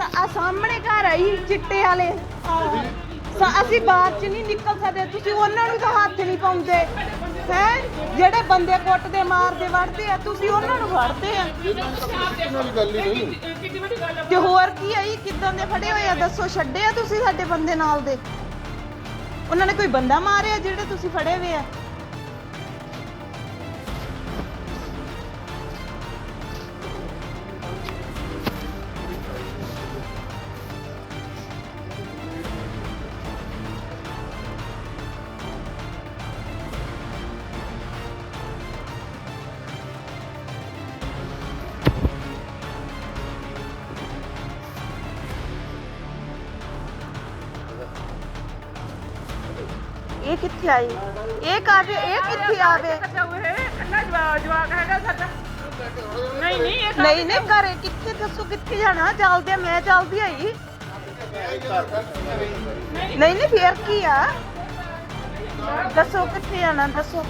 ਆ ਸਾਹਮਣੇ ਘਰ ਆਈ ਚਿੱਟੇ ਵਾਲੇ। ਸਾ ਅਸੀਂ ਬਾਅਦ ਚ ਨਹੀਂ ਨਿਕਲ ਸਕਦੇ। ਤੁਸੀਂ ਉਹਨਾਂ ਨੂੰ ਤਾਂ ਹੱਥ ਨਹੀਂ ਪਾਉਂਦੇ। ਹੈ? ਜਿਹੜੇ ਬੰਦੇ ਕੁੱਟਦੇ ਮਾਰਦੇ ਵੜਦੇ ਆ, ਤੁਸੀਂ ਉਹਨਾਂ ਨੂੰ ਫੜਦੇ ਆ। ਨਾਲ ਗੱਲ ਹੀ ਨਹੀਂ ਤੇ ਹੋਰ ਕੀ ਆਈ ਕਿੱਦਾਂ ਦੇ ਫੜੇ ਹੋਏ ਆ? ਦੱਸੋ, ਛੱਡੇ ਆ ਤੁਸੀਂ ਸਾਡੇ ਬੰਦੇ ਨਾਲ ਦੇ? ਉਹਨਾਂ ਨੇ ਕੋਈ ਬੰਦਾ ਮਾਰਿਆ ਜਿਹੜੇ ਤੁਸੀਂ ਫੜੇ ਹੋਏ ਆ? ਇਹ ਕਿੱਥੇ ਆਈ? ਇਹ ਕਾਹਦੇ ਇਹ ਕਿੱਥੇ ਆਵੇ? ਨਹੀਂ ਨਹੀਂ ਇਹ ਨਹੀਂ ਨਹੀਂ ਘਰੇ ਕਿੱਥੇ ਦੱਸੋ ਕਿੱਥੇ ਜਾਣਾ? ਚੱਲਦੇ ਆ, ਮੈਂ ਚੱਲਦੀ ਆਈ ਨਹੀਂ ਨਹੀਂ ਫੇਰ ਕੀ ਆ? ਦੱਸੋ ਕਿੱਥੇ ਜਾਣਾ ਦੱਸੋ।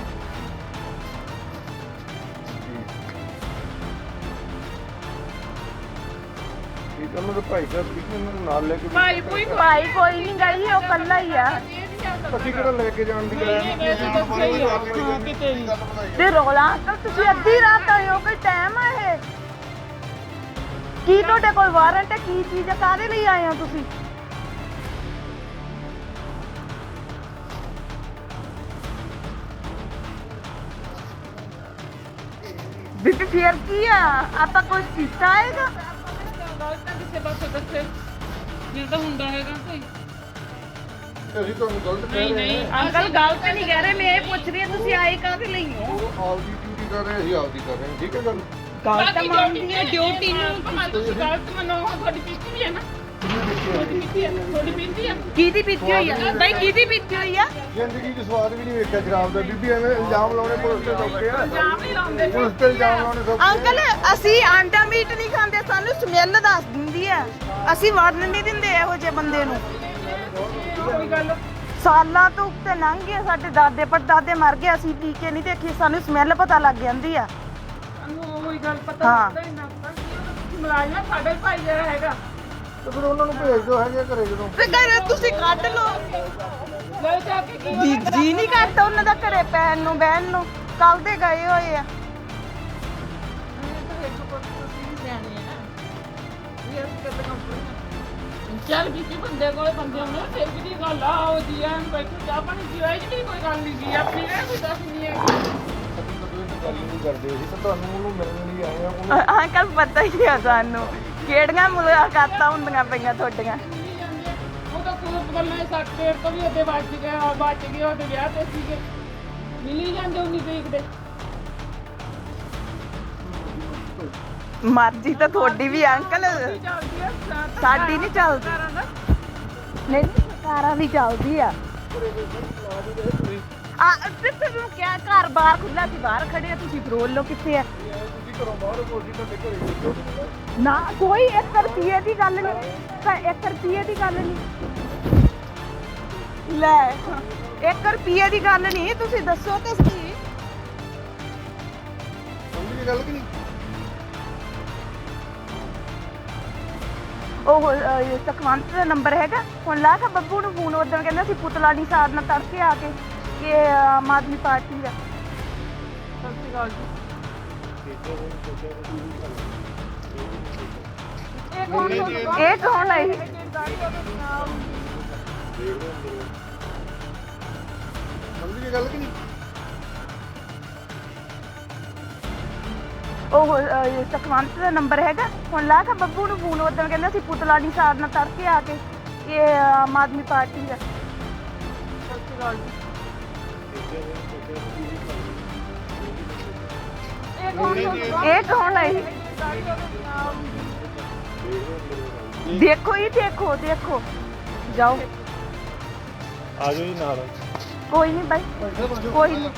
ਹੈ ਮੇਰੇ ਭਾਈ ਸਾਹਿਬ ਮੈਨੂੰ ਨਾਲ ਲੈ ਕੇ ਭਾਈ ਕੋਈ ਭਾਈ ਕੋਈ ਨਹੀਂ ਗਈ ਉਹ ਕੱਲਾ ਹੀ ਆ। ਕਿਹੜਾ ਲੈ ਕੇ ਜਾਣ ਦੀ ਗੱਲ ਕਿਤੇ ਨਹੀਂ ਤੇ ਰੋਲਾ ਅੰਕਲ ਤੁਸੀਂ ਅੱਧੀ ਰਾਤ ਆਏ ਹੋ ਕੋਈ ਟਾਈਮ ਆ ਇਹ? ਕੀ ਤੁਹਾਡੇ ਕੋਲ ਵਾਰੰਟ ਹੈ? ਕੀ ਚੀਜ਼ ਹੈ? ਕਾਹਦੇ ਲਈ ਆਏ ਹੋ ਤੁਸੀਂ? ਬੀਬੀ ਫੇਰ ਕੀ ਆ? ਆਪਾਂ ਕੋਈ ਕੀਤਾ ਆਏਗਾ ਗਲਤ ਹੈ ਕਿਸੇ ਪਾਸੇ ਦੱਸੇ ਜੇ ਤਾਂ ਹੁੰਦਾ ਹੈਗਾ ਕੋਈ। ਅਸੀਂ ਤੁਹਾਨੂੰ ਗਲਤ ਨਹੀਂ ਕਹਿ ਰਹੇ ਨਹੀਂ ਹਾਂ। ਅੰਕਲ ਗਲਤ ਨਹੀਂ ਕਹਿ ਰਹੇ ਮੈਂ ਇਹ ਪੁੱਛ ਰਹੀ ਹਾਂ ਤੁਸੀਂ ਆਏ ਕਾਹਦੇ ਲਈ ਹੋ? ਉਹ ਆਪਦੀ ਡਿਊਟੀ ਕਰ ਰਹੇ ਅਸੀਂ ਆਪਦੀ ਕਰ ਰਹੇ ਹਾਂ ਠੀਕ ਹੈ ਗੱਲ? ਗਲਤ ਮੰਨਦੀ ਹੈ ਡਿਊਟੀ ਨੂੰ ਭਾਵੇਂ ਤੁਸੀਂ ਗਲਤ ਮੰਨੋ ਤੁਹਾਡੀ ਪੀਤੀ ਵੀ ਹੈ ਨਾ? ਤੁਹਾਡੀ ਪੀਤੀ ਹੈ ਤੁਹਾਡੀ ਪੀਤੀ ਹੈ? ਕਿਹਦੀ ਪੀਤੀ ਹੋਈ ਆ? ਬਾਈ ਕਿਹਦੀ ਪੀਤੀ ਹੋਈ ਆ? ਜ਼ਿੰਦਗੀ 'ਚ ਸਵਾਦ ਵੀ ਨਹੀਂ ਵੇਖਿਆ ਸ਼ਰਾਬ ਦਾ। ਬੀਬੀ ਐਵੇਂ ਇਲਜ਼ਾਮ ਲਾਉਣੇ ਪੁਲਿਸ ਤੇ ਸੌਖੇ ਆ। ਜਾਮ ਨਹੀਂ ਲਾਉਂਦੇ। ਪੁਲਿਸ ਤੇ ਇਲਜ਼ਾਮ ਲਾਉਣੇ ਸੌਖੇ ਆ। ਅੰਕਲ ਅਸੀਂ ਆਂਡਾ ਮੀਟ ਨਹੀਂ ਖਾਂਦੇ ਸਾਨੂੰ ਸਮੈਲ ਦੱਸ ਦਿੰਦੀ ਆ ਅਸੀਂ ਵੜਨ ਨਹੀਂ ਦਿੰਦੇ ਇਹੋ ਜਿਹੇ ਬੰਦੇ ਨੂੰ। ਗੱਲ? ਸਾਲਾਂ ਤੋਂ ਉੱਤੇ ਲੰਘ ਗਏ ਸਾਡੇ ਦਾਦੇ ਪੜਦਾਦੇ ਮਰ ਗਏ ਅਸੀਂ ਪੀ ਕੇ ਨਹੀਂ ਦੇਖੀ ਸਾਨੂੰ ਸਮੈਲ ਪਤਾ ਲੱਗ ਜਾਂਦੀ ਆ। ਸਾਨੂੰ ਉਹੀ ਗੱਲ ਪਤਾ ਹਾਂ। ਲੱਗਦਾ ਹੀ ਨਾ ਮੁਲਾਜ਼ਮ ਸਾਡੇ ਭਾਈ ਜਿਹੜਾ ਹੈਗਾ। ਤੇ ਫਿਰ ਉਹਨਾਂ ਨੂੰ ਭੇਜ ਦਿਓ ਹੈਗੇ ਘਰੇ ਜਦੋਂ। ਤੇ ਘਰੇ ਤੁਸੀਂ ਕੱਢ ਲਓ। ਲੈ ਜਾ ਕੇ ਕੀ ਜੀ ਜੀ ਨਹੀਂ ਕਰਦਾ ਉਹਨਾਂ ਦਾ ਘਰੇ ਪੈਣ ਨੂੰ ਬਹਿਣ ਨੂੰ। ਕੱਲ ਦੇ ਗਏ ਹੋਏ ਆ। ਚੱਲ ਕਿਸੇ ਬੰਦੇ ਕੋਲੇ ਬੰਦੇ ਹੁੰਦੇ ਆ, ਫਿਰ ਵੀ ਦੀ ਗੱਲ ਆ ਉਹ ਜੀ ਐਨ ਬੈਠੋ ਚਾਹ ਪਾਣੀ ਇਹ ਜਿਹੜੀ ਕੋਈ ਗੱਲ ਨਹੀਂ ਸੀ ਆਪਣੀ ਇਹ ਕੋਈ ਦੱਸ ਨਹੀਂ ਹੈ। ਅਸੀਂ ਤਾਂ ਕੋਈ ਗੱਲ ਹੀ ਨਹੀਂ ਕਰਦੇ ਅਸੀਂ ਤਾਂ ਤੁਹਾਨੂੰ ਉਹਨੂੰ ਮਿਲਣ ਲਈ ਆਏ ਆ ਉਹਨੂੰ ਅ- ਅੰਕਲ ਪਤਾ ਹੀ ਆ ਸਾਨੂੰ ਕਿਹੜੀਆਂ ਮੁਲਾਕਾਤਾਂ ਹੁੰਦੀਆਂ ਪਈਆਂ ਤੁਹਾਡੀਆਂ? ਜਾਂਦੀ ਹੈ। ਉਹ ਤਾਂ ਕੋਈ ਗੱਲਾਂ ਸੱਟ ਪੇੜ ਤੋਂ ਵੀ ਉਹਦੇ ਬਚ ਗਿਆ ਬਚ ਗਏ ਉਹਦੇ ਵਿਆਹ ਤੇ ਸੀਗੇ। ਮਿਲੀ ਜਾਂਦੇ ਉਨੀ ਤਰੀਕ ਦੇ। ਮਰਜ਼ੀ ਤਾਂ ਤੁਹਾਡੀ ਵੀ ਅੰਕਲ। ਸਾਡੀ ਨਹੀਂ ਚੱਲਦੀ। ਨਹੀਂ, ਸਰਕਾਰਾਂ ਦੀ ਚੱਲਦੀ ਆ। ਆ ਤੇ ਤੁਹਾਨੂੰ ਕਿਆ ਘਰ ਬਾਹਰ ਖੁੱਲਾ ਸੀ, ਬਾਹਰ ਖੜੇ ਆ। ਤੁਸੀਂ ਫਰੋਲ ਲੋ ਕਿੱਥੇ ਆ। ਨਾ, ਕੋਈ 1 ਰੁਪਏ ਦੀ ਗੱਲ ਨਹੀਂ। ਤਾਂ 1 ਰੁਪਏ ਦੀ ਗੱਲ ਨਹੀਂ। ਲੈ 1 ਰੁਪਏ ਦੀ ਗੱਲ ਨਹੀਂ, ਤੁਸੀਂ ਦੱਸੋ ਤੇ ਸਹੀ। ਸਮਝ ਗਏ ਗੱਲ ਕਿ ਨਹੀਂ? ਉਹ ਅਹ, ਤਕਵੰਤ ਦਾ ਨੰਬਰ ਹੈਗਾ। ਹੁਣ ਲਾ ਕੇ ਬੱਬੂ ਨੂੰ ਫੋਨ ਉਦੋਂ ਕਹਿੰਦਾ ਸੀ ਪੁਤਲਾ ਨਹੀਂ ਸਾੜਨਾ ਤੜਕੇ ਆ ਕੇ ਕਿ ਆਮ ਆਦਮੀ ਪਾਰਟੀ ਦਾ ਸਤਿ ਸ਼੍ਰੀ ਅਕਾਲ ਜੀ। ਇਹ ਕੌਣ ਇਹ ਕੌਣ ਹੈ ਇਹ? ਸਮਝ ਗਏ ਗੱਲ ਕਿ ਨਹੀਂ? ਉਹ ਅਹ, ਤਕਵੰਤ ਦਾ ਨੰਬਰ ਹੈਗਾ। ਹੁਣ ਲਾ ਕੇ ਬੱਬੂ ਨੂੰ ਫੋਨ ਉਦੋਂ ਕਹਿੰਦਾ ਸੀ ਪੁਤਲਾ ਨਹੀਂ ਸਾੜਨਾ ਤੜਕੇ ਆ ਕੇ ਕਿ ਆਮ ਆਦਮੀ ਪਾਰਟੀ ਦਾ। ਸਤਿ ਸ਼੍ਰੀ ਅਕਾਲ ਜੀ ਇਹ ਕੌਣ ਇਹ ਕੌਣ ਹੈ ਇਹ? ਦੇਖੋ ਹੀ ਦੇਖੋ ਦੇਖੋ। ਜਾਓ। ਆ ਜਾਓ ਜੀ ਨਾਲ। ਕੋਈ ਨਹੀਂ ਬਾਈ, ਕੋਈ ਨਹੀਂ।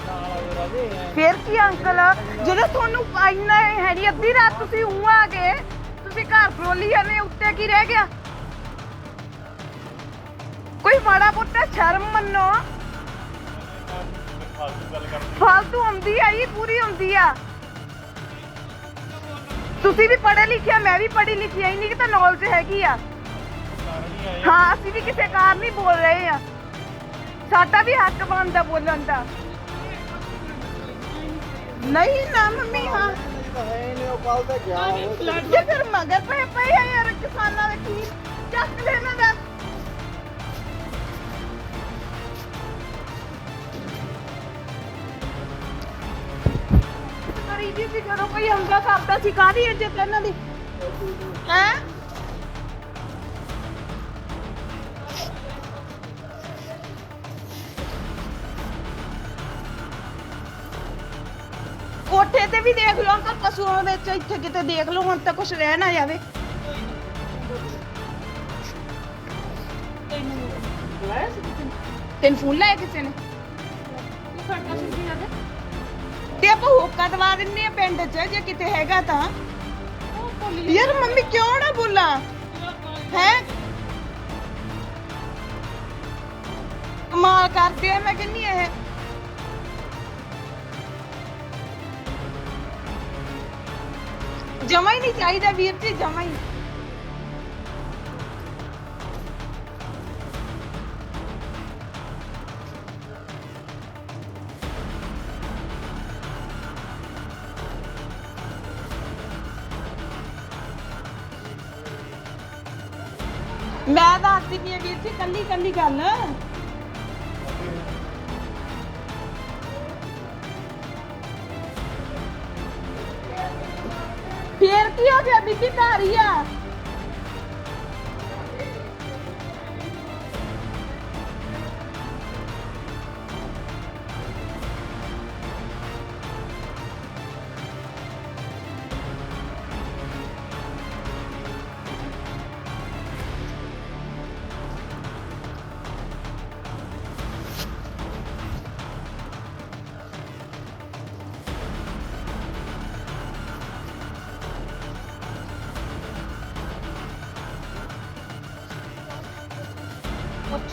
ਫੇਰ ਕੀ ਅੰਕਲ, ਜਦੋਂ ਤੁਹਾਨੂੰ ਇੰਨਾ ਹੈ ਨਹੀਂ ਅੱਧੀ ਰਾਤ ਤੁਸੀਂ ਉਂ ਆ ਗਏ, ਤੁਸੀਂ ਘਰ ਫਰੋਲੀ ਜਾਂਦੇ ਉੱਤੇ ਕੀ ਰਹਿ ਗਿਆ? ਕੋਈ ਮਾੜਾ ਪੁੱਟਾ ਸ਼ਰਮ ਮੰਨੋ। ਫਾਲਤੂ ਆਉਂਦੀ ਆ ਇਹ ਪੂਰੀ ਆਉਂਦੀ ਆ। ਤੁਸੀਂ ਵੀ ਪੜ੍ਹੇ ਲਿਖਿਆ, ਮੈਂ ਵੀ ਪੜ੍ਹੀ ਲਿਖੀ ਐ ਇੰਨੀ ਕਿ ਤਾਂ ਨੌਲੇਜ ਹੈਗੀ ਆ। ਹਾਂ, ਅਸੀਂ ਵੀ ਕਿਸੇ ਕਾਰ ਨਹੀਂ ਬੋਲ ਰਹੇ ਆ। ਸਾਡਾ ਵੀ ਹੱਕ ਬਣਦਾ ਬੋਲਣ ਦਾ। ਨਹੀਂ ਨਾ ਮੰਮੀ, ਹਾਂ। ਜੇ ਫਿਰ ਮਗਰ ਪਏ ਪਏ ਆ ਯਾਰ ਕਿਸਾਨਾਂ ਦੇ ਕੀ, ਚੱਕ ਲੈਣਾ ਦਾ। ਕਰੀ ਦੀ ਸੀ ਜਦੋਂ ਕੋਈ ਆਉਂਦਾ ਕਰਦਾ ਸੀ, ਕਾਹਦੀ ਇੱਜ਼ਤ ਇਹਨਾਂ ਦੀ? ਹੈ? ਕੋਠੇ ਤੇ ਵੀ ਦੇਖ ਲਓ, ਅੰਕਲ ਪਸ਼ੂਆਂ ਵਿੱਚ ਇੱਥੇ ਕਿਤੇ ਦੇਖ ਲਓ, ਹੁਣ ਤਾਂ ਕੁਝ ਰਹਿ ਨਾ ਜਾਵੇ। ਤੈਨੂੰ ਫੋਨ ਲਾਇਆ ਕਿਸੇ ਨੇ? ਤੇ ਆਪਾਂ ਹੋਕਾ ਦਵਾ ਦਿੰਨੇ ਆ ਪਿੰਡ 'ਚ, ਜੇ ਕਿਤੇ ਹੈਗਾ ਤਾਂ। ਯਾਰ ਮੰਮੀ, ਕਿਉਂ ਨਾ ਬੋਲਾਂ? ਹੈ? ਕਮਾਲ ਕਰਦੇ ਆ, ਮੈਂ ਕਹਿੰਨੀ ਇਹ। ਜਮਾ ਹੀ ਨਹੀਂ ਚਾਹੀਦਾ ਵੀਰ ਜੀ ਜਮਾ ਹੀ ਮੈਂ ਦੱਸਦੀ ਪਈ ਆ ਵੀਰ ਜੀ ਕੱਲੀ ਕੱਲੀ ਗੱਲ ਫੇਰ ਕੀ ਹੋ ਗਿਆ ਬੀਬੀ ਘਰ ਹੀ ਆ?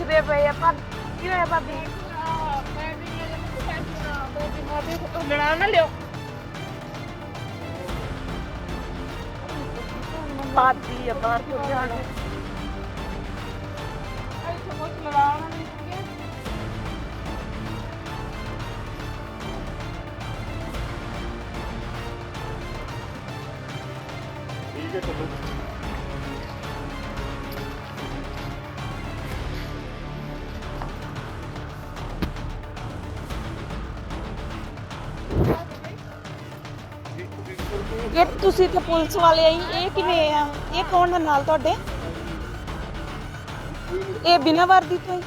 ਪੁੱਛਦੇ ਪਏ ਆ ਪਰ ਕੀ ਹੋਇਆ ਭਾਬੀ? ਲੜਾ ਨਾ ਲਿਓ ਭਾਬੀ ਆ, ਬਾਹਰ ਤੋਂ ਜਾਣਾ ਇੱਥੇ ਕੁਝ ਲੜਾਉਣਾ ਨਹੀਂ ਠੀਕ ਹੈ, ਚਲੋ। ਤੁਸੀਂ ਤੇ ਪੁਲਿਸ ਵਾਲੇ ਆਈ, ਇਹ ਕਿਵੇਂ ਆ? ਇਹ ਕੌਣ ਆ ਨਾਲ ਤੁਹਾਡੇ? ਇਹ ਬਿਨਾਂ ਵਰਦੀ ਤੋਂ ਹੀ?